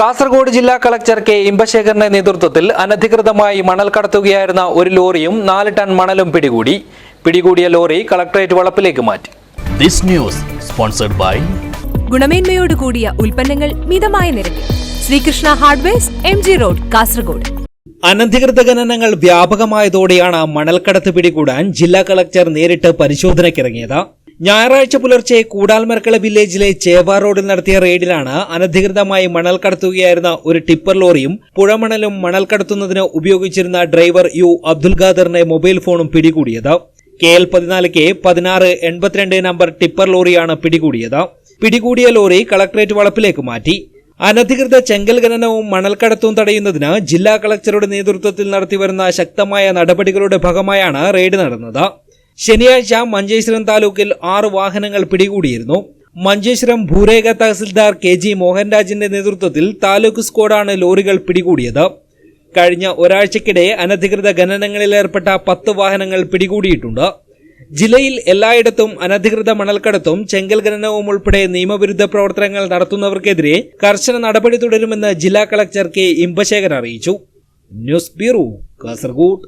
കാസർഗോഡ് ജില്ലാ collector K ഇമ്പശേഖരന്റെ നേതൃത്വത്തിൽ അനധികൃതമായി മണൽ കടത്തുകയായിരുന്ന ഒരു ലോറിയും നാല് ടൺ മണലും പിടികൂടി. പിടികൂടിയ ലോറി കളക്ടറേറ്റ് വളപ്പിലേക്ക് മാറ്റി. This news sponsored by ഗുണമേന്മയോട് കൂടിയ ഉൽപ്പന്നങ്ങൾ മിതമായ നിരക്കിൽ. Sreekrishna hardwares M G road Kasaragod. അനധികൃത ഖനനങ്ങൾ വ്യാപകമായതോടെയാണ് മണൽക്കടത്ത് പിടികൂടാൻ ജില്ലാ കളക്ടർ നേരിട്ട് പരിശോധനയ്ക്കിറങ്ങിയത്. ഞായറാഴ്ച പുലർച്ചെ കൂടാൽമരക്കള വില്ലേജിലെ ചേവാ റോഡിൽ നടത്തിയ റെയ്ഡിലാണ് അനധികൃതമായി മണൽ കടത്തുകയായിരുന്ന ഒരു ടിപ്പർ ലോറിയും പുഴമണലും മണൽ കടത്തുന്നതിന് ഉപയോഗിച്ചിരുന്ന ഡ്രൈവർ യു അബ്ദുൽ ഖാദറിന്റെ മൊബൈൽ ഫോണും പിടികൂടിയത്. കെ എൽ പതിനാല് കെ പതിനാറ് എൺപത്തിരണ്ട് നമ്പർ ടിപ്പർ ലോറിയാണ് പിടികൂടിയത്. പിടികൂടിയ ലോറി കളക്ടറേറ്റ് വളപ്പിലേക്ക് മാറ്റി. അനധികൃത ചെങ്കൽ ഖനനവും മണൽക്കടത്തും തടയുന്നതിന് ജില്ലാ കളക്ടറുടെ നേതൃത്വത്തിൽ നടത്തിവരുന്ന ശക്തമായ നടപടികളുടെ ഭാഗമായാണ് റെയ്ഡ് നടന്നത്. ശനിയാഴ്ച മഞ്ചേശ്വരം താലൂക്കിൽ ആറ് വാഹനങ്ങൾ പിടികൂടിയിരുന്നു. മഞ്ചേശ്വരം ഭൂരേഖ തഹസിൽദാർ കെ ജി മോഹൻരാജിന്റെ നേതൃത്വത്തിൽ താലൂക്ക് സ്ക്വാഡാണ് ലോറികൾ പിടികൂടിയത്. കഴിഞ്ഞ ഒരാഴ്ചക്കിടെ അനധികൃത ഖനനങ്ങളിലേർപ്പെട്ട പത്ത് വാഹനങ്ങൾ പിടികൂടിയിട്ടുണ്ട്. ജില്ലയിൽ എല്ലായിടത്തും അനധികൃത മണൽക്കടത്തും ചെങ്കൽ ഖനനവും ഉൾപ്പെടെ നിയമവിരുദ്ധ പ്രവർത്തനങ്ങൾ നടത്തുന്നവർക്കെതിരെ കർശന നടപടി തുടരുമെന്ന് ജില്ലാ കളക്ടർ കെ ഇമ്പശേഖർ അറിയിച്ചു. News bureau Kasaragod.